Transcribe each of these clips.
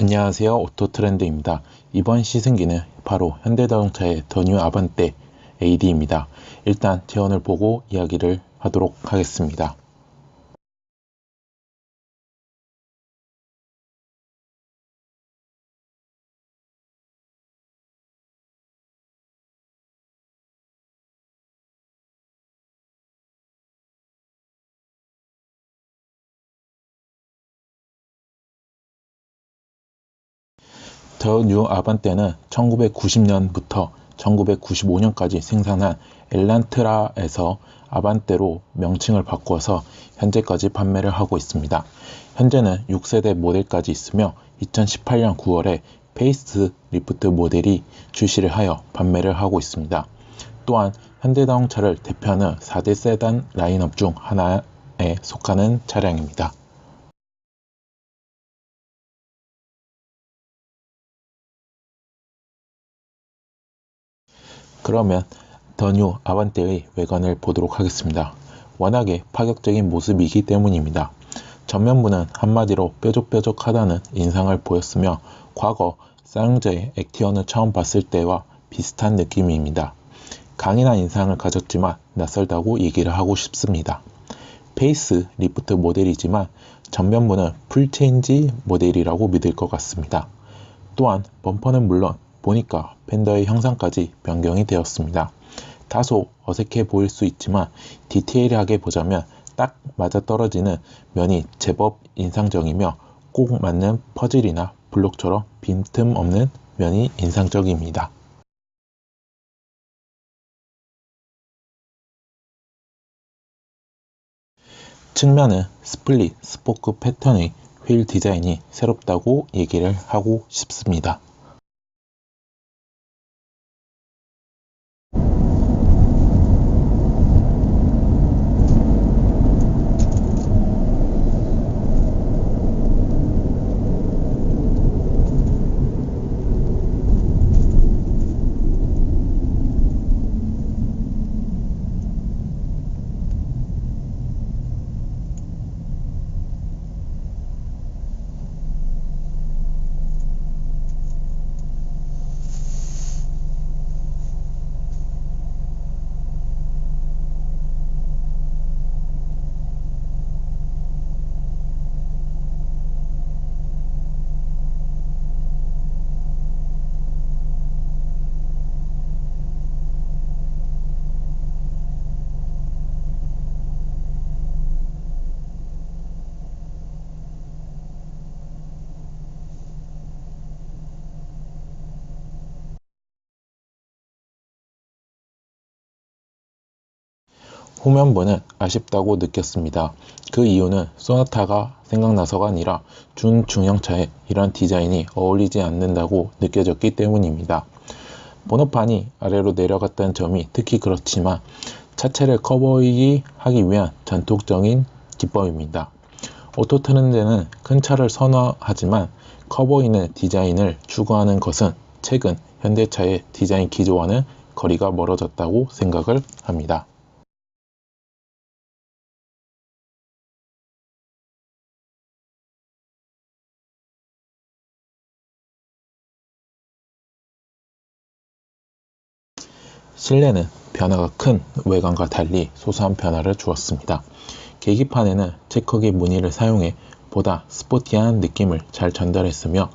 안녕하세요 오토트렌드입니다. 이번 시승기는 바로 현대자동차의 더뉴 아반떼 AD입니다. 일단 제원을 보고 이야기를 하도록 하겠습니다. 더 뉴 아반떼는 1990년부터 1995년까지 생산한 엘란트라에서 아반떼로 명칭을 바꾸어서 현재까지 판매를 하고 있습니다. 현재는 6세대 모델까지 있으며 2018년 9월에 페이스 리프트 모델이 출시를 하여 판매를 하고 있습니다. 또한 현대자동차를 대표하는 4대 세단 라인업 중 하나에 속하는 차량입니다. 그러면 더 뉴 아반떼의 외관을 보도록 하겠습니다. 워낙에 파격적인 모습이기 때문입니다. 전면부는 한마디로 뾰족뾰족하다는 인상을 보였으며 과거 사용자의 액티언을 처음 봤을 때와 비슷한 느낌입니다. 강인한 인상을 가졌지만 낯설다고 얘기를 하고 싶습니다. 페이스 리프트 모델이지만 전면부는 풀체인지 모델이라고 믿을 것 같습니다. 또한 범퍼는 물론 보니까 팬더의 형상까지 변경이 되었습니다. 다소 어색해 보일 수 있지만 디테일하게 보자면 딱 맞아떨어지는 면이 제법 인상적이며 꼭 맞는 퍼즐이나 블록처럼 빈틈 없는 면이 인상적입니다. 측면은 스플릿 스포크 패턴의 휠 디자인이 새롭다고 얘기를 하고 싶습니다. 후면부는 아쉽다고 느꼈습니다. 그 이유는 소나타가 생각나서가 아니라 준중형차에 이런 디자인이 어울리지 않는다고 느껴졌기 때문입니다. 번호판이 아래로 내려갔다는 점이 특히 그렇지만 차체를 커보이기 하기 위한 전통적인 기법입니다. 오토 트렌드는 큰 차를 선호하지만 커보이는 디자인을 추구하는 것은 최근 현대차의 디자인 기조와는 거리가 멀어졌다고 생각을 합니다. 실내는 변화가 큰 외관과 달리 소소한 변화를 주었습니다. 계기판에는 체커기 무늬를 사용해 보다 스포티한 느낌을 잘 전달했으며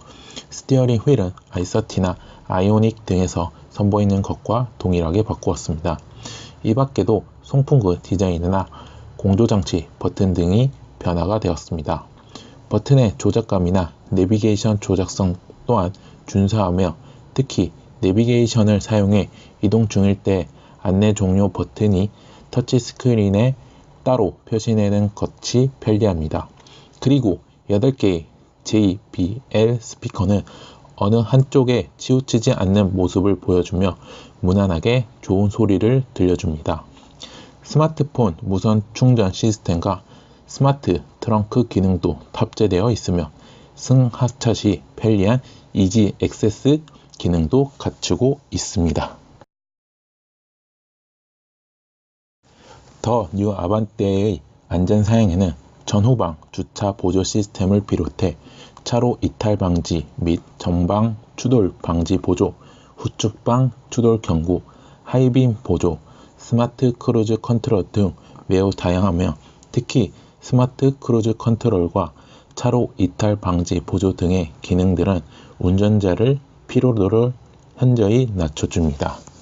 스티어링 휠은 i30나 아이오닉 등에서 선보이는 것과 동일하게 바꾸었습니다. 이 밖에도 송풍구 디자인이나 공조장치 버튼 등이 변화가 되었습니다. 버튼의 조작감이나 내비게이션 조작성 또한 준수하며 특히 내비게이션을 사용해 이동 중일 때 안내 종료 버튼이 터치 스크린에 따로 표시되는 것이 편리합니다. 그리고 8개의 JBL 스피커는 어느 한쪽에 치우치지 않는 모습을 보여주며 무난하게 좋은 소리를 들려줍니다. 스마트폰 무선 충전 시스템과 스마트 트렁크 기능도 탑재되어 있으며 승하차 시 편리한 이지 액세스 기능도 갖추고 있습니다. 더 뉴 아반떼의 안전 사양에는 전후방 주차 보조 시스템을 비롯해 차로 이탈 방지 및 전방 추돌 방지 보조, 후측방 추돌 경고, 하이빔 보조, 스마트 크루즈 컨트롤 등 매우 다양하며 특히 스마트 크루즈 컨트롤과 차로 이탈 방지 보조 등의 기능들은 운전자를 피로도를 현저히 낮춰줍니다.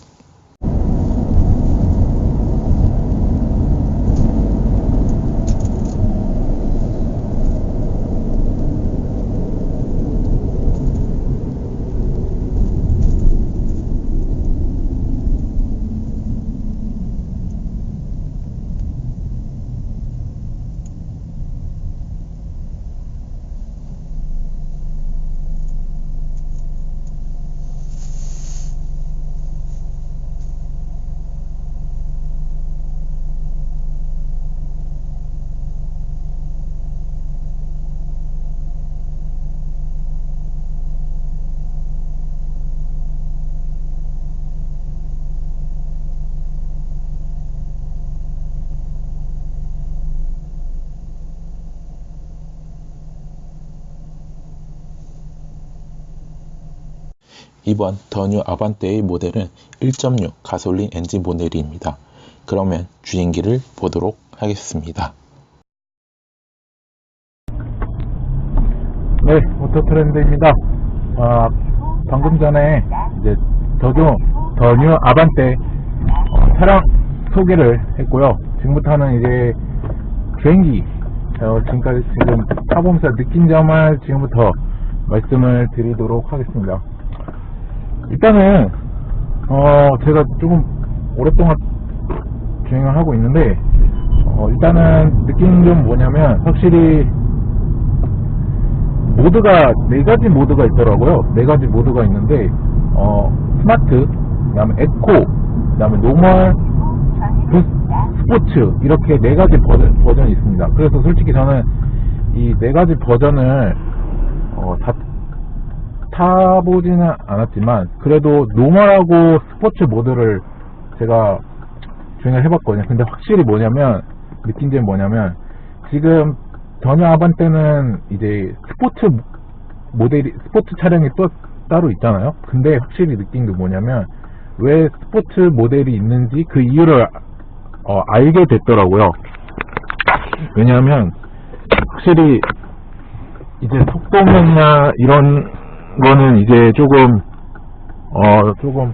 이번 더뉴 아반떼의 모델은 1.6 가솔린 엔진 모델입니다. 그러면 주행기를 보도록 하겠습니다. 네, 오토트렌드입니다. 아, 방금 전에 이제 더뉴, 더뉴 아반떼 어, 차량 소개를 했고요. 지금부터는 이제 주행기, 어, 지금까지 지금 타보면서 느낀 점을 지금부터 말씀을 드리도록 하겠습니다. 일단은, 어, 제가 조금 오랫동안 주행을 하고 있는데, 어, 일단은 느낀 점 뭐냐면, 확실히 모드가 네 가지 모드가 있더라고요. 네 가지 모드가 있는데 어 스마트, 그다음에 에코, 그다음에 노멀, 부- 스포츠 이렇게 네 가지 버전, 버전이 있습니다. 그래서 솔직히 저는 이 네 가지 버전을 어, 다 타보지는 않았지만 그래도 노멀하고 스포츠 모드를 제가 주행을 해봤거든요. 근데 확실히 뭐냐면 느낀 점이 뭐냐면 지금 전혀 아반 때는 이제 스포츠 모델이 스포츠 차량이 또 따로 있잖아요. 근데 확실히 느낀 게 뭐냐면 왜 스포츠 모델이 있는지 그 이유를 어, 알게 됐더라고요. 왜냐하면 확실히 이제 속도면이나 이런 거는 이제 조금 어 조금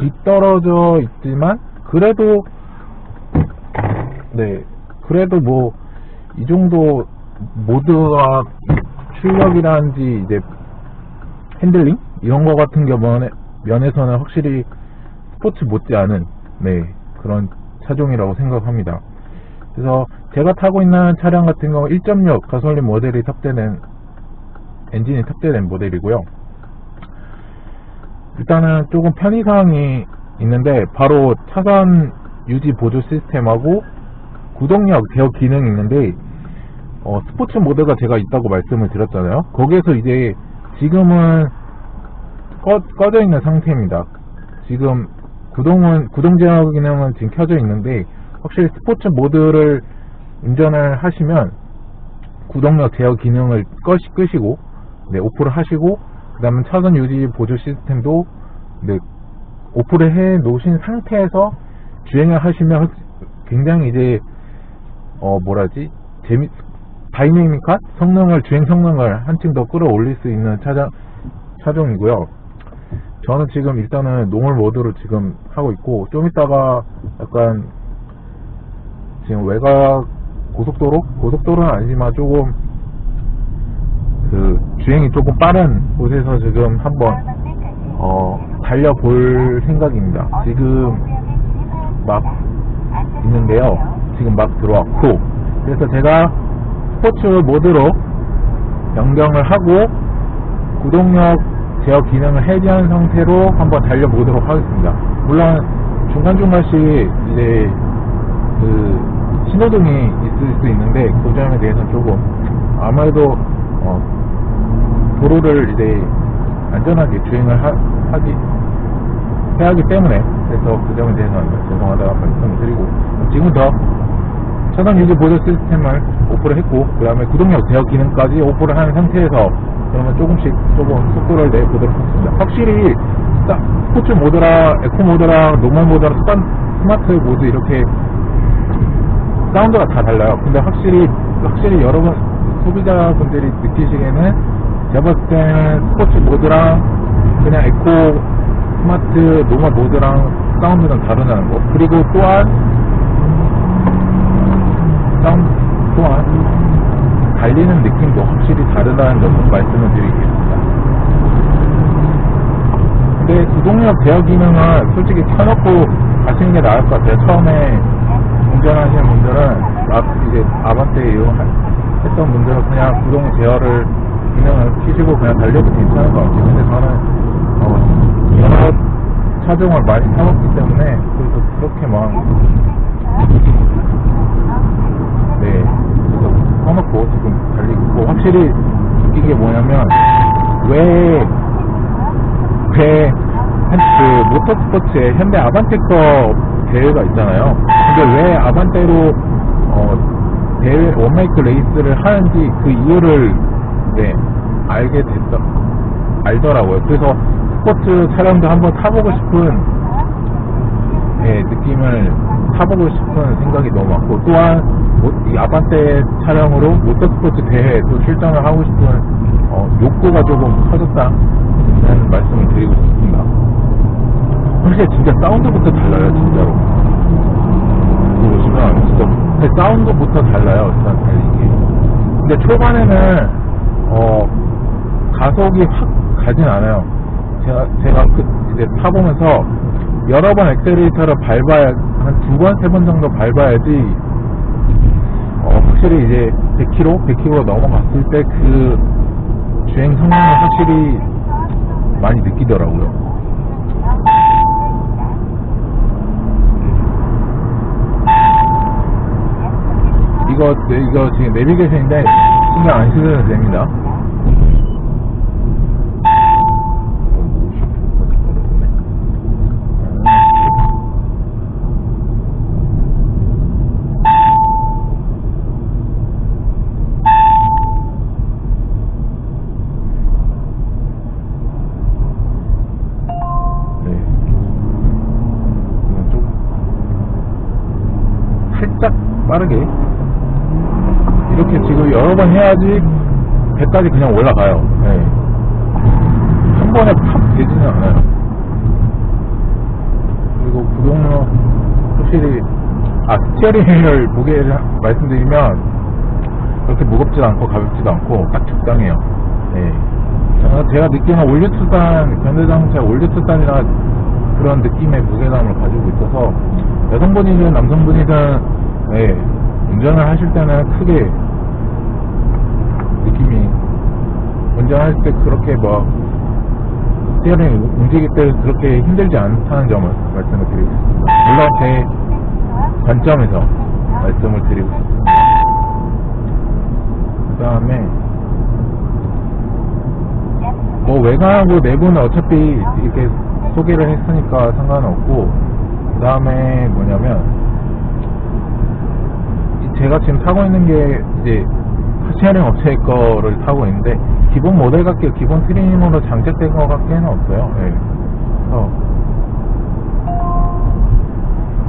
뒤떨어져 있지만 그래도 네 그래도 뭐 이 정도 모드와 출력이라든지 이제 핸들링 이런 거 같은 경우는 면에서는 확실히 스포츠 못지않은 네 그런 차종이라고 생각합니다. 그래서 제가 타고 있는 차량 같은 경우 1.6 가솔린 모델이 탑재된 엔진이 탑재된 모델이고요. 일단은 조금 편의사항이 있는데 바로 차선 유지 보조 시스템하고 구동력 제어 기능이 있는데 어, 스포츠 모드가 제가 있다고 말씀을 드렸잖아요. 거기에서 이제 지금은 꺼, 꺼져 있는 상태입니다. 지금 구동은 구동 제어 기능은 지금 켜져 있는데 확실히 스포츠 모드를 운전을 하시면 구동력 제어 기능을 꺼시, 끄시고 네, 오프를 하시고 그 다음에 차선 유지 보조 시스템도 네, 오프를 해 놓으신 상태에서 주행을 하시면 굉장히 이제 어 뭐라지 재미 다이내믹한 성능을 주행 성능을 한층 더 끌어올릴 수 있는 차량 차종이고요. 저는 지금 일단은 노멀 모드로 지금 하고 있고 좀 이따가 약간 지금 외곽 고속도로 고속도로는 아니지만 조금 그 주행이 조금 빠른 곳에서 지금 한번 어 달려볼 생각입니다. 지금 막 있는데요. 지금 막 들어왔고 그래서 제가 스포츠 모드로 변경을 하고 구동력 제어 기능을 해제한 상태로 한번 달려보도록 하겠습니다. 물론 중간중간씩 이제 그 신호등이 있을 수 있는데 그 점에 대해서는 조금 아무래도 어, 도로를 이제 안전하게 주행을 하, 하기 해야 하기 때문에 그래서 그 점에 대해서는 죄송하다고 말씀을 드리고 지금부터 차선 유지 보조 시스템을 오프를 했고 그 다음에 구동력 제어 기능까지 오프를 한 상태에서 그러면 조금씩 조금 속도를 내보도록 하겠습니다. 확실히 사- 스포츠 모드랑 에코 모드랑 노멀 모드랑 스마트 모드 이렇게 사운드가 다 달라요. 근데 확실히 확실히 여러분 소비자분들이 느끼시기에는 제가 봤을 때는 스포츠 모드랑 그냥 에코 스마트 노멀 모드랑 사운드는 다르다는 거. 그리고 또한 사운드 또한 달리는 느낌도 확실히 다르다는 점을 말씀을 드리겠습니다. 근데 구동력 제어 기능은 솔직히 켜놓고 가시는 게 나을 것 같아요. 처음에 운전하시는 분들은 아, 이제 아반떼 이용했던 분들은 그냥 구동 제어를 기능을 키시고 그냥 달려도 괜찮을 것 같아요. 근데 저는 어, 여러 차종을 많이 타봤기 때문에 그래서 그렇게 막 네, 그래서 써놓고 지금 달리고 확실히 느낀 게 뭐냐면 왜, 왜, 한, 그, 모터스포츠에 현대 아반떼커 대회가 있잖아요. 근데 왜 아반떼로, 어, 대회, 원메이크 레이스를 하는지 그 이유를, 네, 알게 됐다, 알더라고요. 그래서 스포츠 차량도 한번 타보고 싶은, 네, 느낌을 타보고 싶은 생각이 너무 많고 또한 모- 이 아반떼 차량으로 모터스포츠 대회에 또 출전을 하고 싶은 어, 욕구가 조금 커졌다는 말씀을 드리고 싶습니다. 확실히 진짜 사운드부터 달라요, 진짜로. 보시면 진짜 사운드부터 달라요, 일단 달리기. 근데 초반에는 어, 가속이 확 가진 않아요. 제가 제가 그 이제 타보면서 여러 번 엑셀레이터를 밟아야 한 두 번, 세 번 정도 밟아야지 어, 확실히 이제 100km, 100km 넘어갔을 때 그 주행 성능을 확실히 많이 느끼더라고요. 이거 네, 이거 지금 내비게이션인데 신경 안 쓰셔도 됩니다. 네. 살짝 빠르게 해야지 배까지 그냥 올라가요. 네. 한 번에 팍 되지는 않아요. 그리고 구동력 확실히 아 스티어링 휠 무게를 하- 말씀드리면 그렇게 무겁지도 않고 가볍지도 않고 딱 적당해요. 네. 제가, 제가 느끼는 올류투단 현대자동차 올류투단이나 그런 느낌의 무게감을 가지고 있어서 여성분이든 남성분이든 네, 운전을 하실 때는 크게 느낌이 운전할 때 그렇게 뭐 스티어링 움직일 때 그렇게 힘들지 않다는 점을 말씀을 드리겠습니다. 물론 제 관점에서 말씀을 드리고 싶습니다. 그 다음에 뭐 외관하고 내부는 어차피 이렇게 소개를 했으니까 상관없고 그 다음에 뭐냐면 이 제가 지금 타고 있는 게 이제 샤ring 업체 거를 타고 있는데 기본 모델 같게 기본 트림으로 장착된 것 같게는 없어요. 예. 그래서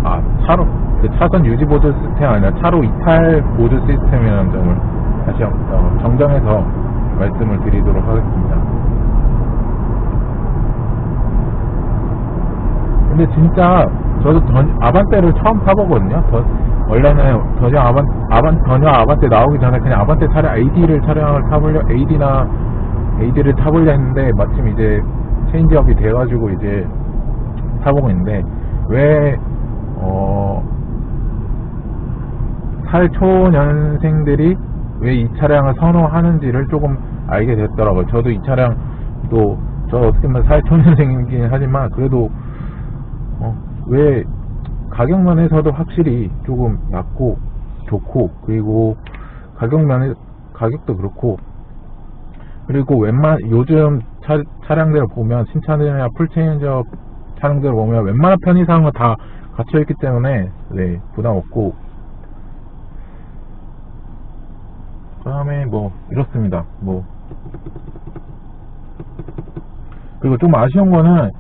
아 차로 그 차선 유지 보조 시스템 아니라 차로 이탈 보조 시스템이라는 점을 다시 한- 어, 정정해서 말씀을 드리도록 하겠습니다. 근데 진짜 저도 전- 아반떼를 처음 타보거든요. 더- 원래는 전혀 아반, 아반 전혀 아반떼 나오기 전에 그냥 아반떼 차량 AD를 차량을 타보려 AD나 AD를 타보려 했는데 마침 이제 체인지업이 돼가지고 이제 타보고 있는데 왜 어, 살초년생들이 왜 이 차량을 선호하는지를 조금 알게 됐더라고요. 저도 이 차량도 저 어떻게 보면 살초년생이긴 하지만 그래도 어, 왜 가격 면에서도 확실히 조금 낮고 좋고 그리고 가격 면에 가격도 그렇고. 그리고 웬만 요즘 차, 차량들을 보면 신차들이나 풀체인저 차량들을 보면 웬만한 편의상은 다 갖춰 있기 때문에 네 부담 없고. 뭐 이렇습니다. 뭐. 그리고 좀 아쉬운 거는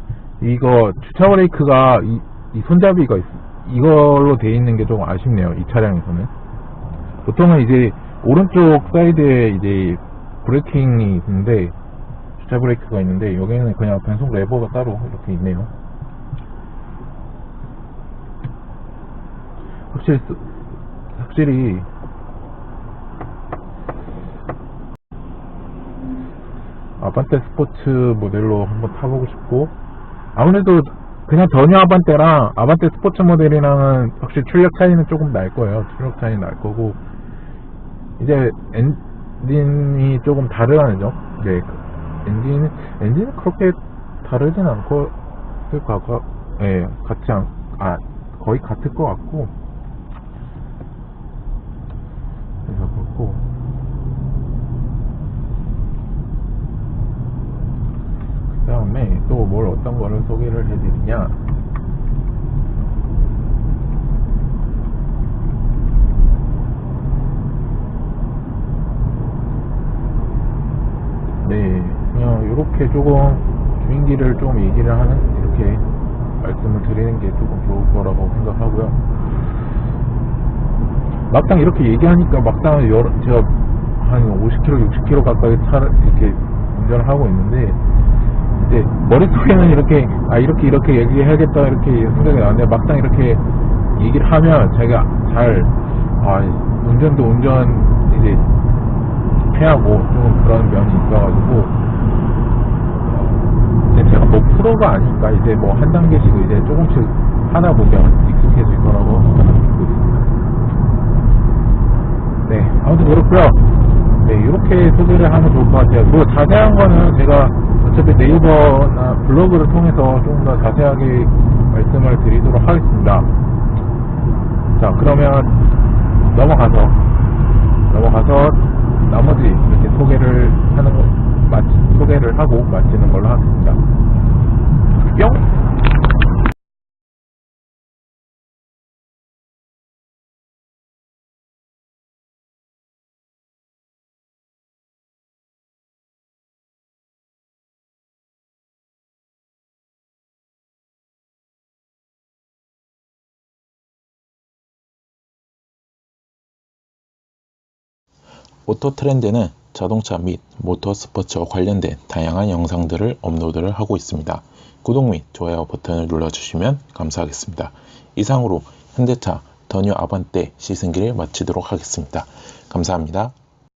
이거 주차 브레이크가 이, 이 손잡이가 있, 이걸로 돼 있는 게 좀 아쉽네요. 이 차량에서는 보통은 이제 오른쪽 사이드에 이제 브레이킹이 있는데 주차 브레이크가 있는데 여기는 그냥 변속 레버가 따로 이렇게 있네요. 확실히 쓰- 확실히 아반떼 스포츠 모델로 한번 타보고 싶고 아무래도 그냥 전혀 아반떼랑 아반떼 스포츠 모델이랑은 확실히 출력 차이는 조금 날 거예요. 출력 차이 날 거고. 이제 엔진이 조금 다르다는 점 네, 엔진 엔진은 그렇게 다르진 않고 그 과거 예 같지 않, 아 거의 같을 것 같고 그래서 그렇고 그 다음에 또 뭘 어떤 거를 소개를 해드리냐. 네 그냥 이렇게 조금 주행기를 좀 얘기를 하는 이렇게 말씀을 드리는 게 조금 좋을 거라고 생각하고요. 막상 이렇게 얘기하니까 막상 여러, 제가 한 50km, 60km 가까이 차를 이렇게 운전을 하고 있는데 이제 머릿속에는 이렇게 아 이렇게 이렇게 얘기해야겠다 이렇게 생각이 나는데 막상 이렇게 얘기를 하면 자기가 잘 아, 운전도 운전 이제 해야 하고 좀 그런 면이 있어가지고 이제 제가 뭐 프로가 아니까 이제 뭐 한 단계씩 이제 조금씩 하다 보면 익숙해질 거라고 믿고 있습니다. 네, 아무튼 그렇고요. 네, 이렇게 소개를 하면 좋을 것 같아요. 뭐 자세한 거는 제가 어차피 네이버나 블로그를 통해서 조금 더 자세하게 말씀을 드리도록 하겠습니다. 자, 그러면 넘어가서 넘어가서 나머지 이렇게 소개를 하는 거 마치, 소개를 하고 마치는 걸로 하겠습니다. 뿅! 오토 트렌드는 자동차 및 모터 스포츠와 관련된 다양한 영상들을 업로드를 하고 있습니다. 구독 및 좋아요 버튼을 눌러주시면 감사하겠습니다. 이상으로 현대차 더뉴 아반떼 시승기를 마치도록 하겠습니다. 감사합니다.